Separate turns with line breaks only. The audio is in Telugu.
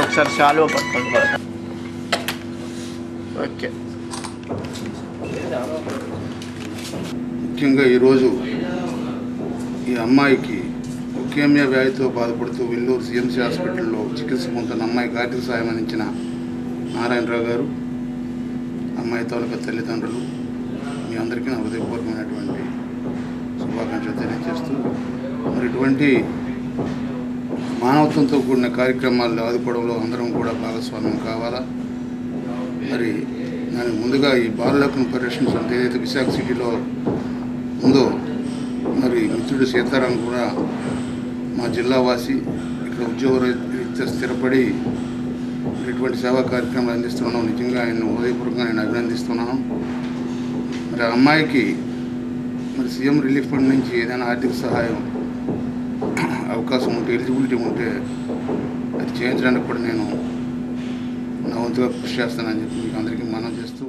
ఒకసారి పట్టుకోండి బాగా. ఓకే.
ముఖ్యంగా ఈరోజు ఈ అమ్మాయికి లుకేమియా వ్యాధితో బాధపడుతూ వెల్లూరు సిఎంసి హాస్పిటల్లో చికిత్స పొందుతున్న అమ్మాయికి ఆర్థిక సాయం అందించిన నారాయణరావు గారు అమ్మాయి తాలూకా తల్లిదండ్రులు మీ అందరికీ నా హృదయపూర్వకమైనటువంటి శుభాకాంక్షలు తెలియజేస్తూ మరి ఇటువంటి మానవత్వంతో కూడిన కార్యక్రమాల్లో ఆదుకోవడంలో అందరం కూడా భాగస్వామ్యం కావాలా? మరి దానికి ముందుగా ఈ బాలలోకను పరిరక్షించడం ఏదైతే విశాఖ సిటీలో ఉందో మరి మిత్రుడు సీతారాం కూడా మా జిల్లావాసి ఇక్కడ ఉద్యోగ రీత్యా స్థిరపడి ఇటువంటి సేవా కార్యక్రమాలు అందిస్తున్నాం నిజంగా ఆయన హృదయపూర్వకంగా నేను అభినందిస్తున్నాను. మరి ఆ అమ్మాయికి మరి సీఎం రిలీఫ్ ఫండ్ నుంచి ఏదైనా ఆర్థిక సహాయం అవకాశం ఉంటే ఎలిజిబిలిటీ ఉంటే అది చేయించడానికి కూడా నేను నా వంతుగా కృషి చేస్తానని చెప్పి మీకు అందరికీ మనం చేస్తూ